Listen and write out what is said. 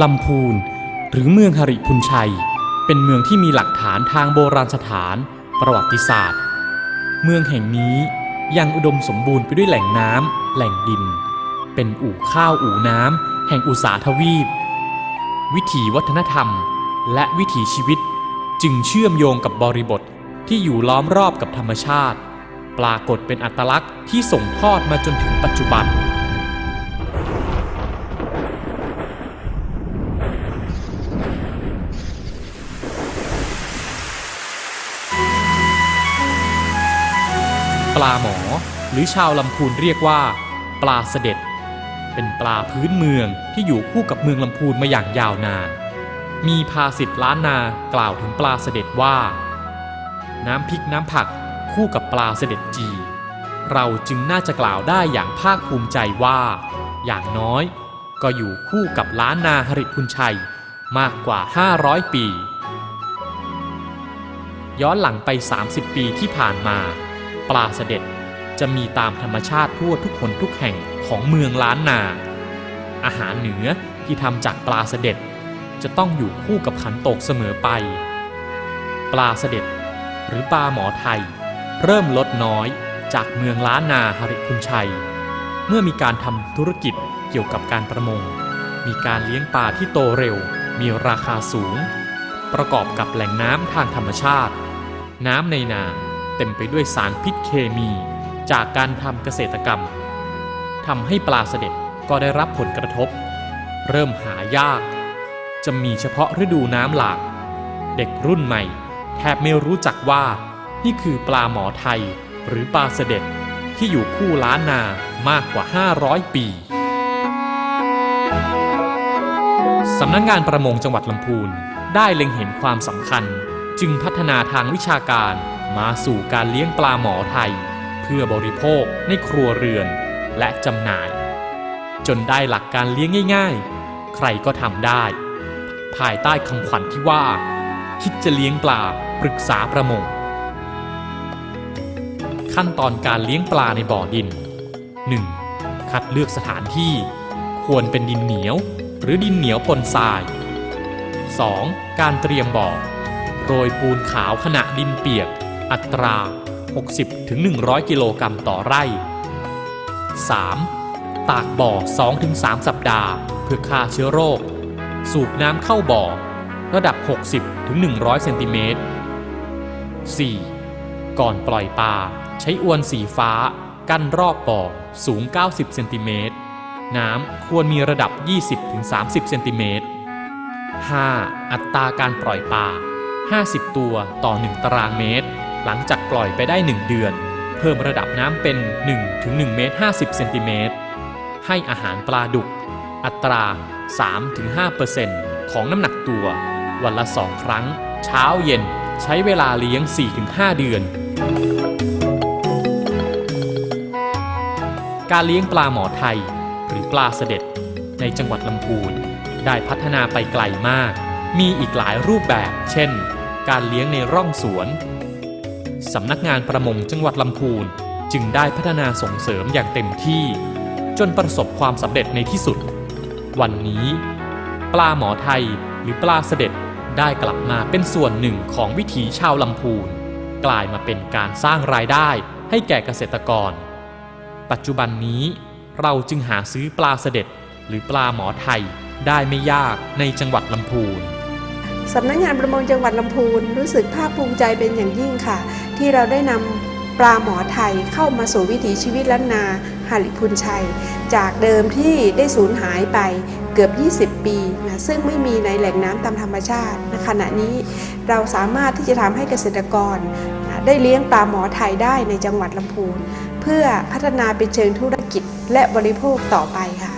ลำพูน หรือเมืองหริพุนชัย เป็นเมืองที่มีหลักฐานทางโบราณสถาน ประวัติศาสตร์ เมืองแห่งนี้ยังอุดมสมบูรณ์ไปด้วยแหล่งน้ำแหล่งดิน เป็นอู่ข้าวอู่น้ำแห่งอุตสาทวีป วิถีวัฒนธรรม และวิถีชีวิต จึงเชื่อมโยงกับบริบทที่อยู่ล้อมรอบกับธรรมชาติ ปรากฏเป็นอัตลักษณ์ที่ส่งทอดมาจนถึงปัจจุบัน ปลาหมอ หรือชาวลำพูนเรียกว่า ปลาเสด็จ เป็นปลาพื้นเมืองที่อยู่คู่กับเมืองลำพูนมาอย่างยาวนาน มีภาษิตล้านนากล่าวถึงปลาเสด็จว่า น้ำพริกน้ำผักคู่กับปลาเสด็จจี เราจึงน่าจะกล่าวได้อย่างภาคภูมิใจว่า อย่างน้อยก็อยู่คู่กับล้านนาหริพุนชัยมากกว่า 500 ปี ย้อนหลังไป 30 ปีที่ผ่านมา ปลาเสด็จจะมีตามธรรมชาติทั่วทุกคนทุกแห่งของเมืองล้านนา อาหารเหนือที่ทำจากปลาเสด็จจะต้องอยู่คู่กับขันโตกเสมอไป ปลาเสด็จหรือปลาหมอไทย เริ่มลดน้อยจากเมืองล้านนาหริพุนชัย เมื่อมีการทำธุรกิจเกี่ยวกับการประมง มีการเลี้ยงปลาที่โตเร็ว มีราคาสูง ประกอบกับแหล่งน้ำทางธรรมชาติ น้ำในนา เต็มไปด้วยสารพิษเคมี จากการทำเกษตรกรรมทำให้ปลาเสด็จก็ได้รับผลกระทบ เริ่มหายาก จะมีเฉพาะฤดูน้ำหลาก เด็กรุ่นใหม่ แทบไม่รู้จักว่านี่คือปลาหมอไทยหรือปลาเสด็จที่อยู่คู่ล้านนามากกว่า 500 ปีสำนักงงานประมงจังหวัดลำพูนได้เล็งเห็นความสำคัญ จึงพัฒนาทางวิชาการ มาสู่การเลี้ยงปลาหมอไทย เพื่อบริโภคในครัวเรือนและจำหน่าย จนได้หลักการเลี้ยงง่ายๆ ใครก็ทำได้ ภายใต้คำขวัญที่ว่า คิดจะเลี้ยงปลาปรึกษาประมง ขั้นตอนการเลี้ยงปลาในบ่อดิน 1. คัดเลือกสถานที่ ควรเป็นดินเหนียว หรือดินเหนียวปนทราย 2. การเตรียมบ่อ โรยปูนขาวขณะดินเปียก อัตรา 60-100 กิโลกรัมต่อไร่ 3. ตากบ่อ 2-3 สัปดาห์ เพื่อฆ่าเชื้อโรค สูบน้ำเข้าบ่อ ระดับ 60-100 เซนติเมตร 4. ก่อนปล่อยปลาใช้อวนสีฟ้า กั้นรอบบ่อสูง 90 เซนติเมตร น้ำควรมีระดับ 20-30 เซนติเมตร 5. อัตราการปล่อยปลา 50 ตัวต่อ 1 ตารางเมตร หลังจากปล่อยไปได้ 1 เดือน เพิ่มระดับน้ำเป็น 1-1เมตร50เซนติเมตรให้อาหารปลาดุก อัตรา 3-5%ของน้ำหนักตัว วันละ 2 ครั้ง เช้าเย็นใช้เวลาเลี้ยง 4-5 เดือน การเลี้ยงปลาหมอไทย หรือปลาเสด็จ ในจังหวัดลำพูน ได้พัฒนาไปไกลมาก มีอีกหลายรูปแบบ เช่น การเลี้ยงในร่องสวน สำนักงานประมงจังหวัดลำพูนจึงได้พัฒนาส่งเสริมอย่างเต็มที่ จนประสบความสำเร็จในที่สุด วันนี้ ปลาหมอไทยหรือปลาเสด็จได้กลับมาเป็นส่วนหนึ่งของวิถีชาวลำพูน กลายมาเป็นการสร้างรายได้ให้แก่เกษตรกร ปัจจุบันนี้เราจึงหาซื้อปลาเสด็จหรือปลาหมอไทยได้ไม่ยากในจังหวัดลำพูน สำนักงานประมงจังหวัดลำพูนรู้สึกภาคภูมิใจเป็นอย่างยิ่งค่ะ ที่เราได้นำปลาหมอไทยเข้ามาสู่วิถีชีวิตล้านนาหาริพุนชัย จากเดิมที่ได้สูญหายไปเกือบ 20 ปีนะซึ่งไม่มีในแหล่งน้ำตามธรรมชาติณขณะนี้เราสามารถที่จะทำให้เกษตรกรนะได้เลี้ยงปลาหมอไทยได้ในจังหวัดลำพูน เพื่อพัฒนาเป็นเชิงธุรกิจและบริโภคต่อไปค่ะ